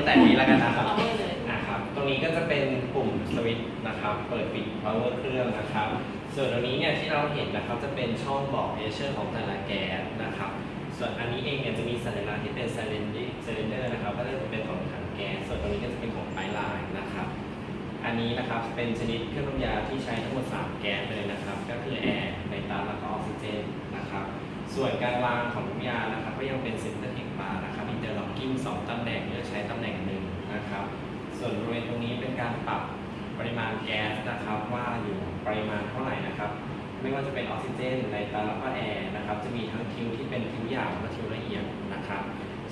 ตั้งแต่นี้แล้วกันนะครับอาเลยเลยนะครับ ตรงนี้ก็จะเป็นปุ่มสวิตช์นะครับ เปิดปิด power เครื่องนะครับ ส่วนตรงนี้เนี่ยที่เราเห็นนะครับจะเป็นช่องบอก pressure ของแต่ละแก๊สนะครับ ส่วนอันนี้เองเนี่ยจะมีสัญลักษณ์ที่เป็น cylinder cylinder นะครับ ก็จะเป็นของถังแก๊ส ส่วนตรงนี้ก็จะเป็นของไพไลน์นะครับ อันนี้นะครับเป็นชนิดเครื่องทำยาที่ใช้ทั้งหมด3แก๊สเลยนะครับ ก็คือแอ ส่วนการวางของน้ำยานะครับก็ยังเป็นเซ็นเตอร์เทคบาร์นะครับอินเตอร์ล็อกกิ้งสองตำแหน่งเลือกใช้ตำแหน่งหนึ่งนะครับ ส่วนบริเวณตรงนี้เป็นการปรับปริมาณแก๊สนะครับว่าอยู่ปริมาณเท่าไหร่นะครับไม่ว่าจะเป็นออกซิเจนไนตรัสแล้วก็แอร์นะครับจะมีทั้งทิวที่เป็นทิวหยาบและทิวละเอียดนะครับ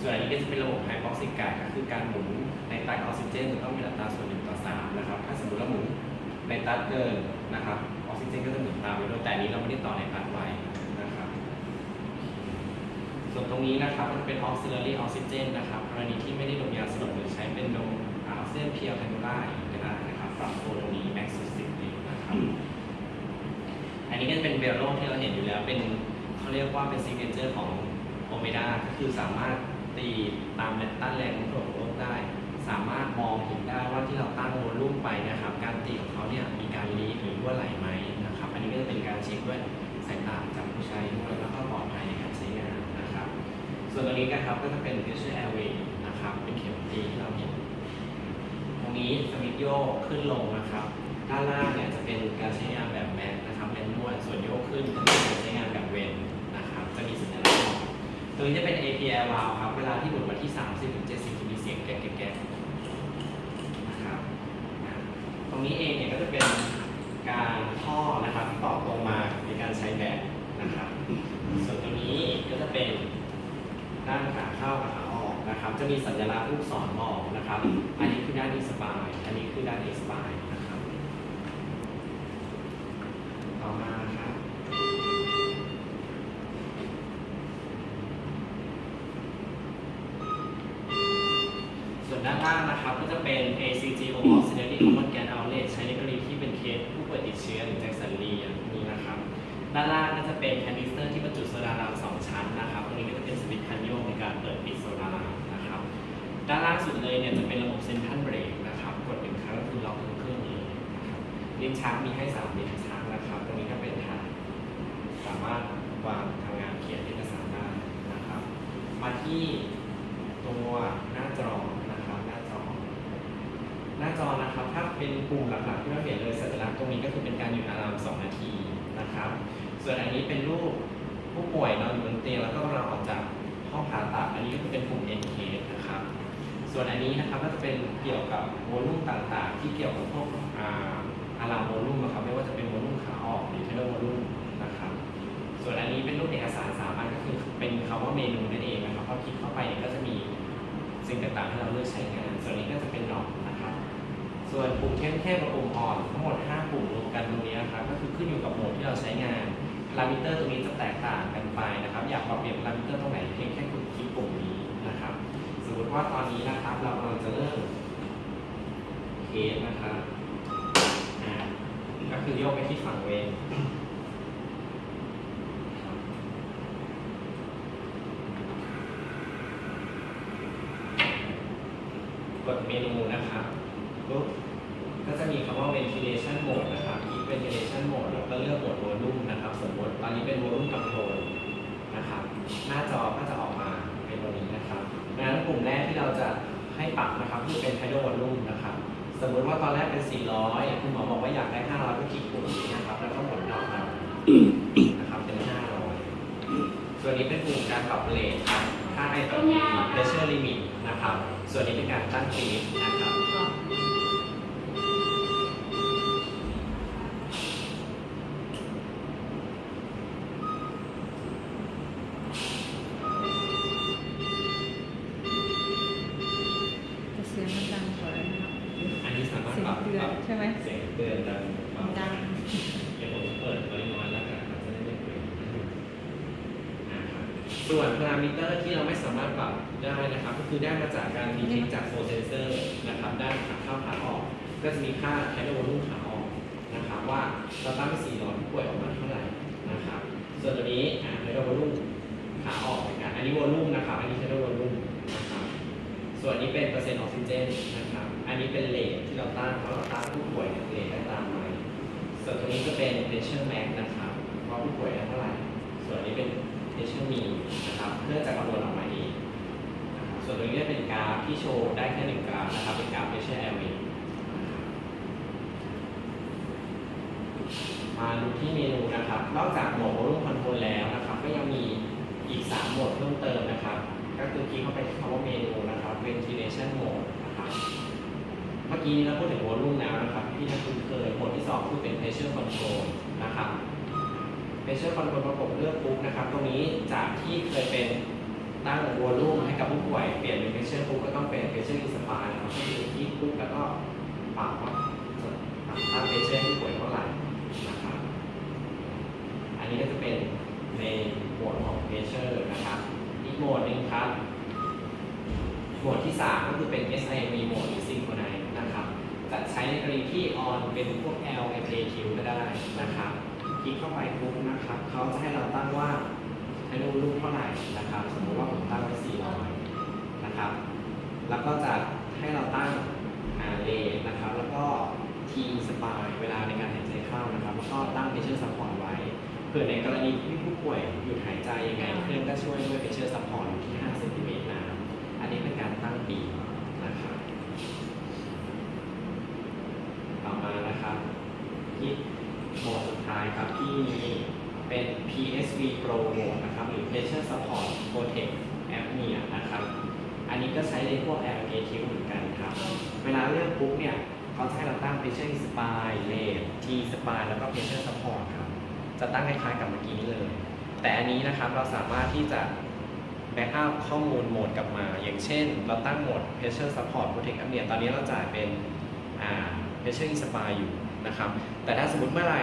ส่วนอันนี้ก็จะเป็นระบบไฮ p ็อกซิกาก็คือการหมุนในตัดออกซิเจนจะต้องมีอัตราส่วนหนึ่งต่อสามนะครับถ้าสมมติเราหมุนในตัดเกินนะครับออกซิเจนก็จะหมุนตามไปด้วยแต่นี้เราไม่ได้ต่อในตัดไว้ ส่วนตรงนี้นะครับมันเป็น auxiliary oxygen นะครับกรณีที่ไม่ได้ดมยาสลบหรือใช้เป็นดมออกซิเจนเพียวแคนูล่าก็ได้นะครับปรับโฟตรงนี้ max สุดสิบลิตรนะครับ อันนี้ก็จะเป็นเบลโลที่เราเห็นอยู่แล้วเป็นเขาเรียกว่าเป็นซิกเนเจอร์ของโอเมดาก็คือสามารถตีตามต้านแรงโน้มถ่วงของโลกได้ สามารถมองเห็นได้ว่าที่เราตั้งโวลูมไปนะครับ การตีของเขาเนี่ยมีการลีดหรือรั่วไหลไหมนะครับ อันนี้ก็จะเป็นการเช็คด้วยสายตาจากผู้ใช้ด้วยแล้วก็ปลอการใช้งานนะครับ ส่วนตรงนี้นะครับก็จะเป็น pressure airway นะครับ เป็นเข็มตีที่เราเห็นตรงนี้สวิตโยกขึ้นลงนะครับ ด้านล่างเนี่ยจะเป็นการใช้งานแบบแมนนะครับแมนนวลส่วนโยกขึ้นจะเป็นการใช้งานแบบเวนนะครับ จะมีสัญลักษณ์บอกตรงนี้จะเป็น APL valve ครับ เวลาที่หมุนมาที่ 30ถึง70จะมีเสียงแก๊กแก๊กๆนะครับ ตรงนี้เองเนี่ยก็จะเป็นการท่อนะครับที่ต่อตรงมาในการใช้แบบนะครับ ส่วนตัวนี้ก็จะเป็น ด้านขาเข้ากับขาออกนะครับ จะมีสัญลักษณ์ลูกศรบอกนะครับ อันนี้คือด้านอิสปายอันนี้คือด้านเอสปายนะครับ ต่อมาครับ ส่วนด้านล่างนะครับก็จะเป็น ACGO Auxiliary Common Gas Outlet ใช้ในกรณีที่เป็นเคสผู้ป่วยติดเชื้อหรือแจ็คสันลีอย่างนี้นะครับ ด้านล่างก็จะเป็นแคนิสเตอร์ที่บรรจุโซดารามสองชั้นนะครับ ตรงนี้ก็จะเป็นสวิตช์คันโยกในการเปิดปิดโซดาราม ด้านล่างสุดเลยเนี่ยจะเป็นระบบเซนทรัลเบรกนะครับ กดหนึ่งครั้งก็คือล็อกเครื่องเลยนะครับลิ้นชักมีให้สามลิ้นชักนะครับ ตรงนี้ก็เป็นฐานสามารถวางทำงานเขียนเอกสารได้นะครับ มาที่ตัวหน้าจอนะครับ หน้าจอ หน้าจอนะครับ ถ้าเป็นปุ่มหลักๆที่เราเห็นเลยสัญลักษณ์ตรงนี้ก็คือเป็นการหยุดอาราม2นาทีนะครับ ส่วนอันนี้เป็นรูปผู้ป่วยนอนอยู่บนเตียงแล้วก็กำลังออกจากห้องผ่าตัด อันนี้ก็คือเป็นปุ่ม end case นะครับ ส่วนอันนี้นะครับก็จะเป็นเกี่ยวกับโวลูมต่างๆ ที่เกี่ยวกับพวกอารามโวลูมนะครับไม่ว่าจะเป็นโวลูมขาออกหรือเทเลโวลูมนะครับ ส่วนอันนี้เป็นรูปเอกสารสามัญก็คือเป็นคำว่าเมนูนั่นเองนะครับพอคลิกเข้าไปก็จะมีสิ่งต่างๆให้เราเลือกใช้งาน ส่วนนี้ก็จะเป็นหนอกนะครับ ส่วนปุ่มเข้มเข้มกับปุ่มอ่อนทั้งหมด 5 ปุ่มรวมกันตรงนี้นะครับก็คือขึ้นอยู่กับโหมดที่เราใช้งานพารามิเตอร์ตรงนี้จะแตกต่างกันไปนะครับ อยากปรับเปลี่ยนพารามิเตอร์ตรงไหนเพียงแค่ ว่าตอนนี้นะครับ เรากำลังจะเริ่มเคสนะครับอ่าก็คือโยกไปที่ฝั่งเวนกดเมนูนะครับปุ๊บก็จะมีคำว่า ventilation mode นะครับ click ventilation mode แล้วก็เลือกโหมด volume นะครับ สมมติตอนนี้เป็น volume control นะครับ หน้าจอก็จะออก ลุ่มแรกที่เราจะให้ปรับนะครับคือเป็น tidal volume นะครับ สมมติว่าตอนแรกเป็น 400 คุณหมอบอกว่าอยากได้ 500 ก็คลิกปุ่มนี้นะครับ แล้วก็หมุนออกมานะครับเป็น 500 ส่วนนี้เป็นปุ่มการปรับเลทครับค่าไอต่อที pressure limit นะครับ ส่วนนี้เป็นการตั้งฟีดนะครับ แต่เสียงมันดังกว่าแล้วนะครับ อันนี้สามารถ เสีย ป ง รับ เตือนใช่ไหมเสียงเตือนดังเบาดังเดี๋ยวผมจะเปิดไว้น้อยแล้วกันครับจะได้ไม่เปลี่ยนนะครับส่วนพารามิเตอร์ที่เราไม่สามารถปรับได้นะครับ ก็คือได้มาจากการดีเทคจากโฟเซนเซอร์นะครับ ด้านขาเข้าขาออก ก็จะมีค่าแคลโวลูมขาออกนะครับว่าเราตั้ง400ผู้ป่วยออกมาเท่าไหร่นะครับ ส่วนตัวนี้แคลโวลูมขาออกเหมือนกันอันนี้วอลลุ่มนะครับ อันนี้แคลโวลูมนะครับ ส่วนนี้เป็นเปอร์เซ็นต์ออกซิเจนนะครับ อันนี้เป็นเลทที่เราตั้งเพราะเราตั้งผู้ป่วยเนี่ยเลทได้ตามไหมส่วนตรงนี้ก็เป็น pressure max นะครับว่าผู้ป่วยได้เท่าไหร่ ส่วนนี้เป็น pressure mean นะครับ เพื่อจะคำนวณออกมาเองนะครับส่วนตรงนี้เป็นกราฟที่โชว์ได้แค่หนึ่งกราฟนะครับ เป็นกราฟ pressure airway มาดูที่เมนูนะครับ นอกจากโหมด volume control แล้วนะครับ ก็ยังมีอีก3โหมดเพิ่มเติมนะครับ ก็คือคลิกเข้าไปที่คำว่าเมนูนะครับ ventilation mode นะครับเมื่อกี้เราพูดถึง volume แล้วนะครับ ที่ท่านคุ้นเคยโหมดที่2คือเป็น pressure control นะครับ pressure control ประกบเลือกปุ๊บนะครับ ตรงนี้จากที่เคยเป็นตั้ง volume ให้กับผู้ป่วยเปลี่ยนเป็น pressure ปุ๊บก็ต้องเป็น pressure inspire นะครับก็คือคลิกปุ๊บแล้วก็ปรับว่าตั้ง pressure ให้ผู้ป่วยเท่าไหร่นะครับ อันนี้ก็จะเป็นในโหมดของ pressure นะครับ โหมดหนึ่งครับ โหมดที่ 3 ก็คือเป็น SIV โหมดหรือ Synchronize นะครับ จะใช้ในกรณีที่ on เป็นพวก L F A Q ก็ได้นะครับ คลิกเข้าไปปุ๊บนะครับ เขาจะให้เราตั้งว่าให้รูลูกเท่าไหร่นะครับ สมมติว่าผมตั้งไว้400นะครับ แล้วก็จะให้เราตั้งอ่าเลนะครับ แล้วก็ T สปายเวลาในการหายใจเข้านะครับ แล้วก็ตั้ง pressure support ไว้ เผื่อในกรณีที่ผู้ป่วยหยุดห จยังไงเครื่องก็ช่วยด้วย pressure support อยู่ที่5เซนติเมตรนะอันนี้เป็นการตั้งปีกนะครับต่อมานะครับที่โหมดสุดท้ายครับที่มีเป็น PSV Pro Mode นะครับ หรือ Pressure Support Protect Apnea นะครับ อันนี้ก็ใช้ในพวก LAQ เหมือนกันครับ เวลาเลือกปุ๊บเนี่ยเขาให้เราตั้ง Pressure Inspire Rate T Spire แล้วก็ Pressure Support ครับ จะตั้งคล้ายๆกับเมื่อกี้นี้เลย แต่อันนี้นะครับเราสามารถที่จะแบ็กอัพข้อมูลโหมดกลับมา อย่างเช่น เราตั้งโหมด pressure support protect apnea ตอนนี้เราจ่ายเป็นอ่า pressure inspire อยู่นะครับ แต่ถ้าสมมติเมื่อไหร่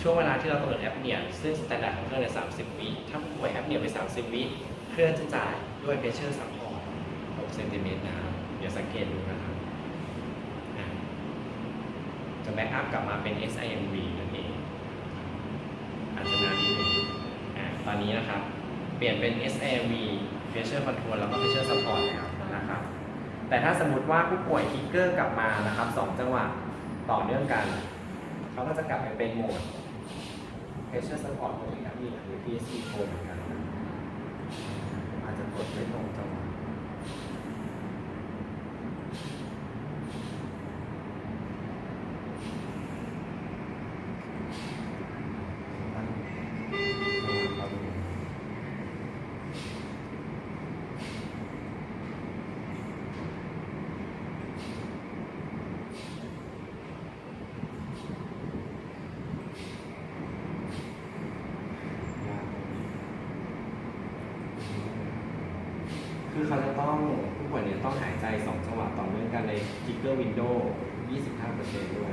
ช่วงเวลาที่เรากำหนด apnea ซึ่ง standard ของเครื่องใน30 วิถ้าผู้ป่วย apnea ไป 30 วิเครื่องจะจ่ายด้วย pressure support 6เซนติเมตรนะครับเดี๋ยวสังเกตดูนะครับจะแบ็กอัพกลับมาเป็น SIMV นั่นเองอาจจะนานนิดนึงอ่า ตอนนี้นะครับ เปลี่ยนเป็น SAV Pressure Control แล้วก็ Pressure Support แล้วนะครับ แต่ถ้าสมมติว่าผู้ป่วยทิกเกอร์กลับมานะครับสองจังหวะต่อเนื่องกัน เขาก็จะกลับไปเป็นโหมด Pressure Support ปกติครับนี่หรือ PSC Pro เหมือนกันอาจจะกดไม่ตรงจังหวะ ตั้งจังหวะเขาดูคือเขาจะต้องผู้ป่วยเนี่ยต้องหายใจ 2 จังหวะ ต่อเนื่องกันใน Trigger Window 25%ด้วย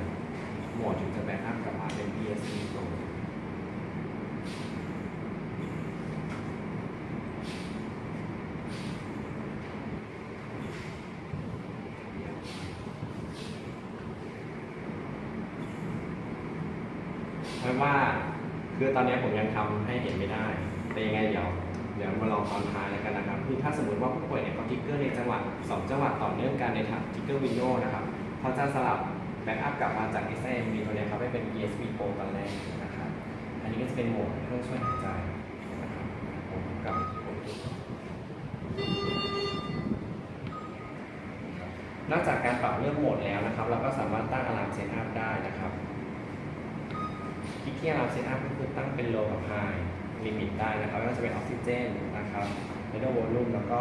โหมดถึงจะแบ็กอัพกลับมาเป็น PSC Pro เพราะว่าคือตอนนี้ผมยังทำให้เห็นไม่ได้ แต่ยังไงเดี๋ยว ดี๋ยวมาลองตอนท้ายแล้วกันนะครับคือถ้าสมมติว่าผู้ป่วยเนี่ยเขาทิกเกอร์ในจังหวะ2จังหวะต่อเนื่องกันในถังทิกเกอร์วินโดนะครับเขาจะสลับแบ็กอัพกลับมาจาก SIMV ตัวเนี้ยเขาไปเป็น ESP Pro ตอนแรกนะครับ อันนี้ก็จะเป็นโหมดเครื่องช่วยหายใจนะครับผมกับผมนอกจากการปรับเลือกโหมดแล้วนะครับ เราก็สามารถตั้งอะลามเซตอัพได้นะครับคลิกที่เราเซตอัพก็คือตั้งเป็น low กับ high ลิมิตได้นะครับไม่ว่าจะเป็นออกซิเจนนะครับเมโดโวลูมแล้วก็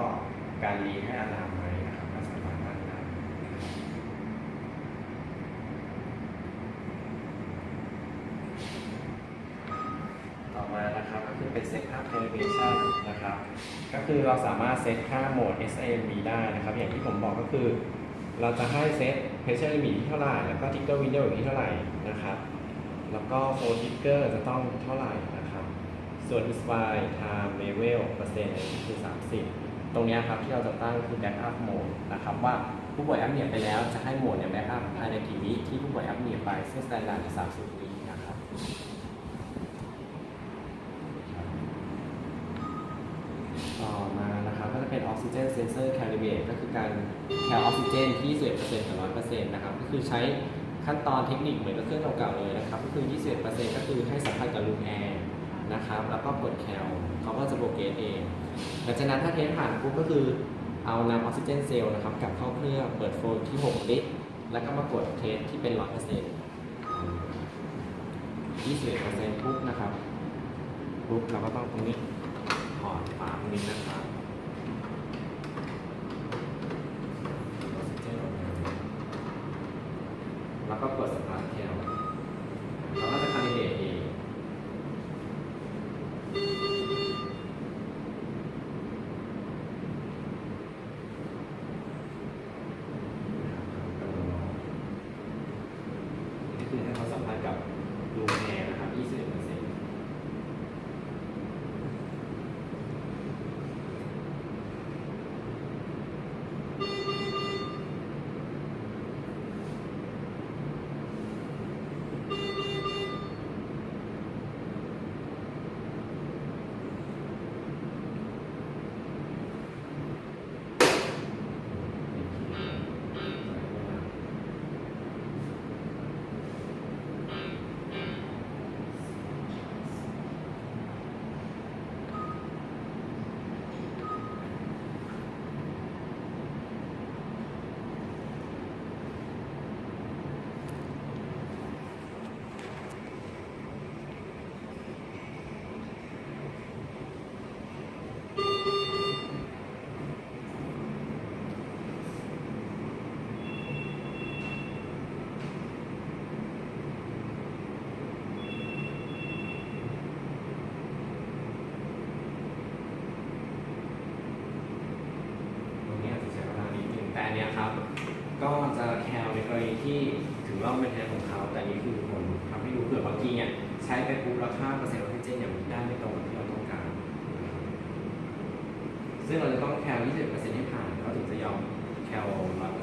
การรีให้อะลามไหมนะครับก็สามารถตั้งได้ต่อมานะครับก็คือเป็นเซตค่า calibration นะครับ ก็คือเราสามารถเซตค่าโหมด SAMV ได้นะครับ อย่างที่ผมบอกก็คือ เราจะให้เซต pressure limit ที่เท่าไหร่ แล้วก็ trigger window อยู่ที่เท่าไหร่นะครับ แล้วก็ flow trigger จะต้องเท่าไหร่ ส่วน inspire time level เปอร์เซ็นต์คือ 30 ตรงนี้ครับที่เราจะตั้งคือ backup mode นะครับว่าผู้ป่วยแอปเนียไปแล้วจะให้โหมดเนี่ย backup ภายในกี่วิที่ผู้ป่วยแอปเนียไปซึ่ง standard คือ30วินะครับต่อมานะครับก็จะเป็น oxygen Oxygen Sensor Calibrate ก็คือการแคลออกซิเจนที่21%กับ100%นะครับก็คือใช้ขั้นตอนเทคนิคเหมือนกับเครื่องเก่าๆเลยนะครับก็คือ 21%ก็คือให้สัมผัสกับลูมแอร์ นะครับ แล้วก็กดแคลเขาก็จะโปรเกตเองหลังจากนั้นถ้าเทสผ่านปุ๊บก็คือเอานำออกซิเจนเซลล์นะครับกลับเข้าเครื่องเปิดโฟลที่ 6 ลิตร แล้วก็มากดเทสที่เป็นร้อยเปอร์เซ็นต์ยี่สิบเปอร์เซ็นต์ปุ๊บนะครับปุ๊บเราก็ต้องตรงนี้ถอดฝาตรงนี้นะครับออกซิเจนออกมาแล้วก็กดสตาร์ทแคลเราก็จะคาลิเบรตเองนี่คือให้เขาสัมผัสกับรูมแอร์นะครับ 21%ตรงนี้อาจจะใช้เวลานิดนึงแต่อันเนี้ยครับ ก็จะแคลในกรณีที่ ถึงว่ามันเป็นแทนของเขา แต่นี้คือผลทำให้ดูเผื่อบางทีเนี่ยใช้ไปปุ๊บราคาเปอร์เซ็นต์ออกซิเจนอย่างได้ไม่ตรงกับที่เราต้องการ ซึ่งเราจะต้องแคล20%ให้ผ่านเขาถึงจะยอมแคล100%